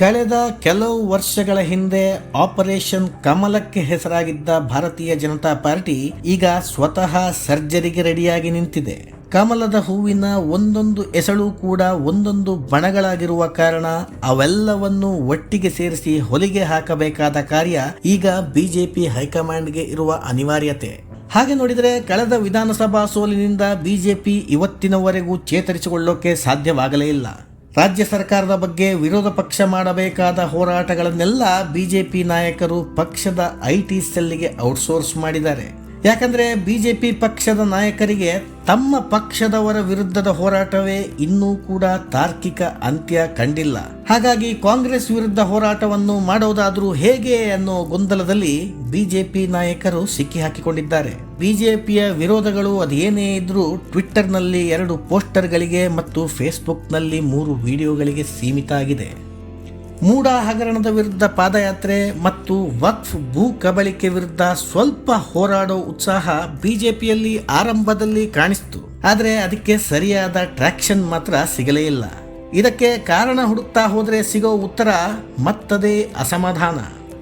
ಕಳೆದ ಕೆಲವು ವರ್ಷಗಳ ಹಿಂದೆ ಆಪರೇಷನ್ ಕಮಲಕ್ಕೆ ಹೆಸರಾಗಿದ್ದ ಭಾರತೀಯ ಜನತಾ ಪಾರ್ಟಿ ಈಗ ಸ್ವತಃ ಸರ್ಜರಿಗೆ ರೆಡಿಯಾಗಿ ನಿಂತಿದೆ. ಕಮಲದ ಹೂವಿನ ಒಂದೊಂದು ಎಸಳು ಕೂಡ ಒಂದೊಂದು ಬಣಗಳಾಗಿರುವ ಕಾರಣ ಅವೆಲ್ಲವನ್ನು ಒಟ್ಟಿಗೆ ಸೇರಿಸಿ ಹೊಲಿಗೆ ಹಾಕಬೇಕಾದ ಕಾರ್ಯ ಈಗ ಬಿಜೆಪಿ ಹೈಕಮಾಂಡ್ಗೆ ಇರುವ ಅನಿವಾರ್ಯತೆ. ಹಾಗೆ ನೋಡಿದರೆ ಕಳೆದ ವಿಧಾನಸಭಾ ಸೋಲಿನಿಂದ ಬಿಜೆಪಿ ಇವತ್ತಿನವರೆಗೂ ಚೇತರಿಸಿಕೊಳ್ಳೋಕೆ ಸಾಧ್ಯವಾಗಲೇ ಇಲ್ಲ. ರಾಜ್ಯ ಸರ್ಕಾರದ ಬಗ್ಗೆ ವಿರೋಧ ಪಕ್ಷ ಮಾಡಬೇಕಾದ ಹೋರಾಟಗಳನ್ನೆಲ್ಲ ಬಿಜೆಪಿ ನಾಯಕರು ಪಕ್ಷದ ಐ ಟಿ ಸೆಲ್ಗೆ ಔಟ್ಸೋರ್ಸ್ ಮಾಡಿದ್ದಾರೆ. ಯಾಕಂದ್ರೆ ಬಿಜೆಪಿ ಪಕ್ಷದ ನಾಯಕರಿಗೆ ತಮ್ಮ ಪಕ್ಷದವರ ವಿರುದ್ಧದ ಹೋರಾಟವೇ ಇನ್ನೂ ಕೂಡ ತಾರ್ಕಿಕ ಅಂತ್ಯ ಕಂಡಿಲ್ಲ. ಹಾಗಾಗಿ ಕಾಂಗ್ರೆಸ್ ವಿರುದ್ಧ ಹೋರಾಟವನ್ನು ಮಾಡೋದಾದರೂ ಹೇಗೆ ಅನ್ನೋ ಗೊಂದಲದಲ್ಲಿ ಬಿಜೆಪಿ ನಾಯಕರು ಸಿಕ್ಕಿ ಹಾಕಿಕೊಂಡಿದ್ದಾರೆ. ಬಿಜೆಪಿಯ ವಿರೋಧಗಳು ಅದೇನೇ ಇದ್ರೂ ಟ್ವಿಟ್ಟರ್ನಲ್ಲಿ ಎರಡು ಪೋಸ್ಟರ್ಗಳಿಗೆ ಮತ್ತು ಫೇಸ್ಬುಕ್ನಲ್ಲಿ ಮೂರು ವಿಡಿಯೋಗಳಿಗೆ ಸೀಮಿತ ಆಗಿದೆ. ಮೂಡ ಹಗರಣದ ವಿರುದ್ಧ ಪಾದಯಾತ್ರೆ ಮತ್ತು ವಕ್ಫ್ ಭೂ ಕಬಳಿಕೆ ವಿರುದ್ಧ ಸ್ವಲ್ಪ ಹೋರಾಡೋ ಉತ್ಸಾಹ ಬಿಜೆಪಿಯಲ್ಲಿ ಆರಂಭದಲ್ಲಿ ಕಾಣಿಸ್ತು. ಆದರೆ ಅದಕ್ಕೆ ಸರಿಯಾದ ಟ್ರ್ಯಾಕ್ಷನ್ ಮಾತ್ರ ಸಿಗಲೇ ಇಲ್ಲ. ಇದಕ್ಕೆ ಕಾರಣ ಹುಡುಕ್ತಾ ಹೋದರೆ ಸಿಗೋ ಉತ್ತರ ಮತ್ತದೇ ಅಸಮಾಧಾನ.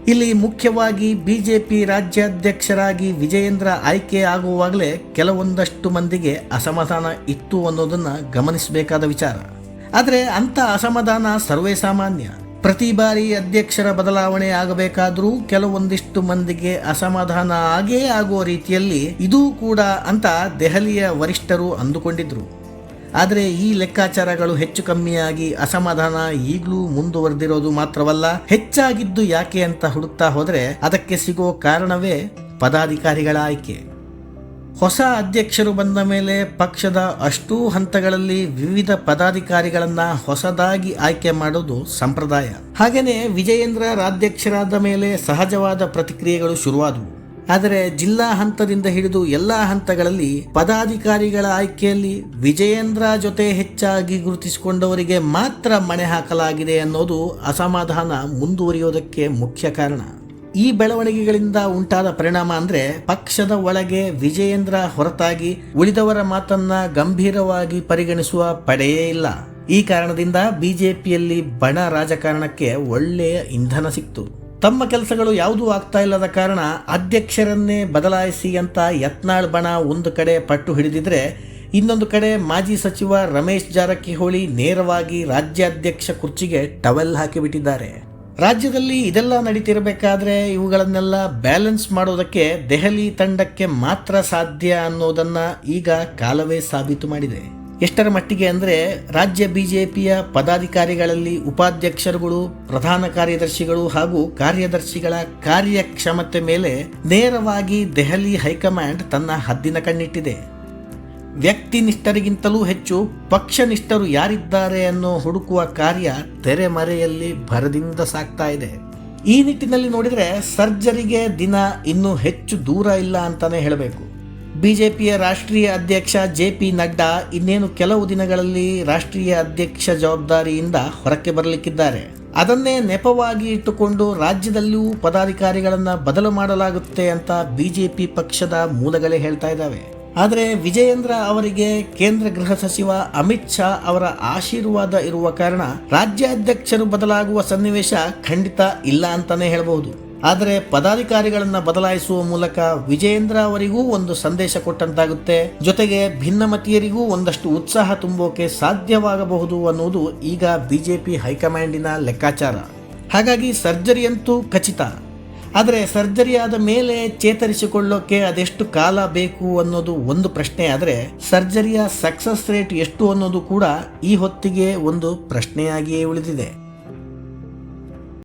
ಇಲ್ಲಿ ಮುಖ್ಯವಾಗಿ ಬಿಜೆಪಿ ರಾಜ್ಯಾಧ್ಯಕ್ಷರಾಗಿ ವಿಜಯೇಂದ್ರ ಆಯ್ಕೆ ಆಗುವಾಗಲೇ ಕೆಲವೊಂದಷ್ಟು ಮಂದಿಗೆ ಅಸಮಾಧಾನ ಇತ್ತು ಅನ್ನೋದನ್ನ ಗಮನಿಸಬೇಕಾದ ವಿಚಾರ. ಆದರೆ ಅಂಥ ಅಸಮಾಧಾನ ಸರ್ವೇ ಸಾಮಾನ್ಯ. ಪ್ರತಿ ಬಾರಿ ಅಧ್ಯಕ್ಷರ ಬದಲಾವಣೆ ಆಗಬೇಕಾದರೂ ಕೆಲವೊಂದಿಷ್ಟು ಮಂದಿಗೆ ಅಸಮಾಧಾನ ಆಗೇ ಆಗುವ ರೀತಿಯಲ್ಲಿ ಇದೂ ಕೂಡ ಅಂತ ದೆಹಲಿಯ ವರಿಷ್ಠರು ಅಂದುಕೊಂಡಿದ್ರು. ಆದರೆ ಈ ಲೆಕ್ಕಾಚಾರಗಳು ಹೆಚ್ಚು ಕಮ್ಮಿಯಾಗಿ ಅಸಮಾಧಾನ ಈಗಲೂ ಮುಂದುವರೆದಿರೋದು ಮಾತ್ರವಲ್ಲ, ಹೆಚ್ಚಾಗಿದ್ದು ಯಾಕೆ ಅಂತ ಹುಡುಕ್ತಾ ಹೋದರೆ ಅದಕ್ಕೆ ಸಿಗೋ ಕಾರಣವೇ ಪದಾಧಿಕಾರಿಗಳ ಆಯ್ಕೆ. ಹೊಸ ಅಧ್ಯಕ್ಷರು ಬಂದ ಮೇಲೆ ಪಕ್ಷದ ಅಷ್ಟೂ ಹಂತಗಳಲ್ಲಿ ವಿವಿಧ ಪದಾಧಿಕಾರಿಗಳನ್ನು ಹೊಸದಾಗಿ ಆಯ್ಕೆ ಮಾಡೋದು ಸಂಪ್ರದಾಯ. ಹಾಗೆಯೇ ವಿಜಯೇಂದ್ರ ರಾಜ್ಯಾಧ್ಯಕ್ಷರಾದ ಮೇಲೆ ಸಹಜವಾದ ಪ್ರತಿಕ್ರಿಯೆಗಳು ಶುರುವಾದವು. ಆದರೆ ಜಿಲ್ಲಾ ಹಂತದಿಂದ ಹಿಡಿದು ಎಲ್ಲಾ ಹಂತಗಳಲ್ಲಿ ಪದಾಧಿಕಾರಿಗಳ ಆಯ್ಕೆಯಲ್ಲಿ ವಿಜಯೇಂದ್ರ ಜೊತೆ ಹೆಚ್ಚಾಗಿ ಗುರುತಿಸಿಕೊಂಡವರಿಗೆ ಮಾತ್ರ ಮಣೆ ಹಾಕಲಾಗಿದೆ ಅನ್ನೋದು ಅಸಮಾಧಾನ ಮುಂದುವರಿಯೋದಕ್ಕೆ ಮುಖ್ಯ ಕಾರಣ. ಈ ಬೆಳವಣಿಗೆಗಳಿಂದ ಉಂಟಾದ ಪರಿಣಾಮ ಅಂದ್ರೆ ಪಕ್ಷದ ಒಳಗೆ ವಿಜಯೇಂದ್ರ ಹೊರತಾಗಿ ಉಳಿದವರ ಮಾತನ್ನ ಗಂಭೀರವಾಗಿ ಪರಿಗಣಿಸುವ ಪಡೆಯೇ ಇಲ್ಲ. ಈ ಕಾರಣದಿಂದ ಬಿಜೆಪಿಯಲ್ಲಿ ಬಣ ರಾಜಕಾರಣಕ್ಕೆ ಒಳ್ಳೆಯ ಇಂಧನ ಸಿಕ್ತು. ತಮ್ಮ ಕೆಲಸಗಳು ಯಾವುದೂ ಆಗ್ತಾ ಇಲ್ಲದ ಕಾರಣ ಅಧ್ಯಕ್ಷರನ್ನೇ ಬದಲಾಯಿಸಿ ಅಂತ ಯತ್ನಾಳ್ ಬಣ ಒಂದು ಕಡೆ ಪಟ್ಟು ಹಿಡಿದಿದ್ರೆ ಇನ್ನೊಂದು ಕಡೆ ಮಾಜಿ ಸಚಿವ ರಮೇಶ್ ಜಾರಕಿಹೊಳಿ ನೇರವಾಗಿ ರಾಜ್ಯಾಧ್ಯಕ್ಷ ಕುರ್ಚಿಗೆ ಟವೆಲ್ ಹಾಕಿಬಿಟ್ಟಿದ್ದಾರೆ. ರಾಜ್ಯದಲ್ಲಿ ಇದೆಲ್ಲ ನಡೀತಿರಬೇಕಾದ್ರೆ ಇವುಗಳನ್ನೆಲ್ಲ ಬ್ಯಾಲೆನ್ಸ್ ಮಾಡೋದಕ್ಕೆ ದೆಹಲಿ ತಂಡಕ್ಕೆ ಮಾತ್ರ ಸಾಧ್ಯ ಅನ್ನೋದನ್ನ ಈಗ ಕಾಲವೇ ಸಾಬೀತು ಮಾಡಿದೆ. ಎಷ್ಟರ ಮಟ್ಟಿಗೆ ಅಂದರೆ ರಾಜ್ಯ ಬಿಜೆಪಿಯ ಪದಾಧಿಕಾರಿಗಳಲ್ಲಿ ಉಪಾಧ್ಯಕ್ಷರುಗಳು, ಪ್ರಧಾನ ಕಾರ್ಯದರ್ಶಿಗಳು ಹಾಗೂ ಕಾರ್ಯದರ್ಶಿಗಳ ಕಾರ್ಯಕ್ಷಮತೆ ಮೇಲೆ ನೇರವಾಗಿ ದೆಹಲಿ ಹೈಕಮಾಂಡ್ ತನ್ನ ಹದ್ದಿನ ಕಣ್ಣಿಟ್ಟಿದೆ. ವ್ಯಕ್ತಿನಿಷ್ಠರಿಗಿಂತಲೂ ಹೆಚ್ಚು ಪಕ್ಷನಿಷ್ಠರು ಯಾರಿದ್ದಾರೆ ಅನ್ನೋ ಹುಡುಕುವ ಕಾರ್ಯ ತೆರೆಮರೆಯಲ್ಲಿ ಭರದಿಂದ ಸಾಕ್ತಾ ಇದೆ. ಈ ನಿಟ್ಟಿನಲ್ಲಿ ನೋಡಿದರೆ ಸರ್ಜರಿಗೆ ದಿನ ಇನ್ನೂ ಹೆಚ್ಚು ದೂರ ಇಲ್ಲ ಅಂತಾನೆ ಹೇಳಬೇಕು. ಬಿಜೆಪಿಯ ರಾಷ್ಟ್ರೀಯ ಅಧ್ಯಕ್ಷ ಜೆ ಪಿ ನಡ್ಡಾ ಇನ್ನೇನು ಕೆಲವು ದಿನಗಳಲ್ಲಿ ರಾಷ್ಟ್ರೀಯ ಅಧ್ಯಕ್ಷ ಜವಾಬ್ದಾರಿಯಿಂದ ಹೊರಕ್ಕೆ ಬರಲಿಕ್ಕಿದ್ದಾರೆ. ಅದನ್ನೇ ನೆಪವಾಗಿ ಇಟ್ಟುಕೊಂಡು ರಾಜ್ಯದಲ್ಲಿಯೂ ಪದಾಧಿಕಾರಿಗಳನ್ನು ಬದಲು ಮಾಡಲಾಗುತ್ತೆ ಅಂತ ಬಿಜೆಪಿ ಪಕ್ಷದ ಮೂಲಗಳೇ ಹೇಳ್ತಾ ಇದ್ದಾವೆ. ಆದರೆ ವಿಜಯೇಂದ್ರ ಅವರಿಗೆ ಕೇಂದ್ರ ಗೃಹ ಸಚಿವ ಅಮಿತ್ ಶಾ ಅವರ ಆಶೀರ್ವಾದ ಇರುವ ಕಾರಣ ರಾಜ್ಯಾಧ್ಯಕ್ಷರು ಬದಲಾಗುವ ಸನ್ನಿವೇಶ ಖಂಡಿತ ಇಲ್ಲ ಅಂತಾನೆ ಹೇಳಬಹುದು. ಆದರೆ ಪದಾಧಿಕಾರಿಗಳನ್ನು ಬದಲಾಯಿಸುವ ಮೂಲಕ ವಿಜಯೇಂದ್ರ ಅವರಿಗೂ ಒಂದು ಸಂದೇಶ ಕೊಟ್ಟಂತಾಗುತ್ತೆ. ಜೊತೆಗೆ ಭಿನ್ನಮತೀಯರಿಗೂ ಒಂದಷ್ಟು ಉತ್ಸಾಹ ತುಂಬೋಕೆ ಸಾಧ್ಯವಾಗಬಹುದು ಅನ್ನೋದು ಈಗ ಬಿಜೆಪಿ ಹೈಕಮಾಂಡಿನ ಲೆಕ್ಕಾಚಾರ. ಹಾಗಾಗಿ ಸರ್ಜರಿಯಂತೂ ಖಚಿತ. ಆದರೆ ಸರ್ಜರಿ ಆದ ಮೇಲೆ ಚೇತರಿಸಿಕೊಳ್ಳೋಕೆ ಅದೆಷ್ಟು ಕಾಲ ಬೇಕು ಅನ್ನೋದು ಒಂದು ಪ್ರಶ್ನೆ. ಆದರೆ ಸರ್ಜರಿಯ ಸಕ್ಸಸ್ ರೇಟ್ ಎಷ್ಟು ಅನ್ನೋದು ಕೂಡ ಈ ಹೊತ್ತಿಗೆ ಒಂದು ಪ್ರಶ್ನೆಯಾಗಿಯೇ ಉಳಿದಿದೆ.